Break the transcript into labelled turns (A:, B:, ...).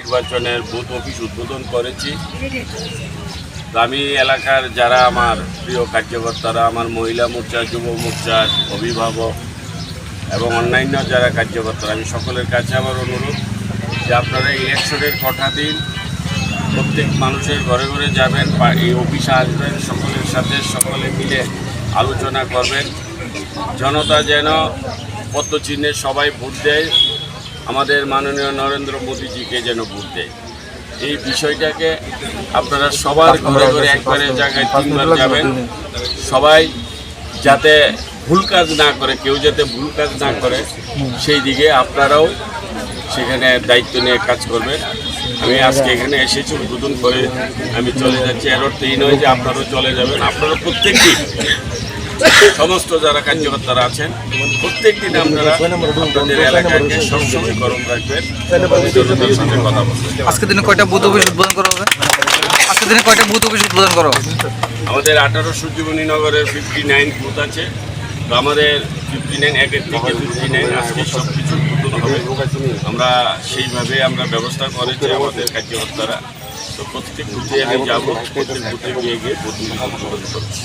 A: নির্বাচনের booth office উদ্বোধন করেছি। আমি এলাকার যারা আমার প্রিয় কার্যকর্তারা, আমার মহিলা মোর্চা, যুব মোর্চার অভিভাবক এবং অন্যান্য যারা কার্যকর্তারা, আমি সকলের কাছে আমার অনুরোধ যে আপনারা ইলেকশনের কটা দিন প্রত্যেক মানুষের ঘরে ঘরে যাবেন এই অফিসে আসবেন, সকলের সাথে সকলে মিলে আলোচনা করবেন। জনতা যেন পদ্মচিহ্নে সবাই ভোট দেয় আমাদের মাননীয় নরেন্দ্র মোদীজিকে যেন ভোট দেয়। এই বিষয়টাকে আপনারা সবার ঘরে ঘরে একবারে জায়গায় তিনবার যাবেন। সবাই যাতে ভুল কাজ না করে কেউ যাতে ভুল কাজ না করে সেই দিকে আপনারাও সেখানে দায়িত্ব নিয়ে কাজ করবেন। আমি আজকে এখানে এসেছি উদ্বোধন করে আমি চলে যাচ্ছি। এর অর্থ এই নয় যে আপনারাও চলে যাবেন। আপনারা প্রত্যেকদিন সমস্ত যারা কার্যকর্তারা আছেন প্রত্যেক দিন আপনারা আপনাদের এলাকাকে সবসময় গরম রাখবেন এবং জনতার সাথে কথা বলবেন।
B: আজকের দিনে কয়টা বুথ অফিস উদ্বোধন করা হবে? আজকের দিনে কয়টা বুথ অফিস উদ্বোধন করা হবে?
A: আমাদের আঠারো সূর্যমণি নগরের ফিফটি নাইন বুথ আছে। তো আমাদের ফিফটি নাইন একের থেকে ফিফটি নাইন আজকে সব কিছু উদ্বোধন হবে। আমরা সেইভাবে আমরা ব্যবস্থা করেছি আমাদের কার্যকর্তারা। তো প্রত্যেক বুথে আমি যাব প্রত্যেক বুথে গিয়ে গিয়ে বুথ উদ্বোধন করছি।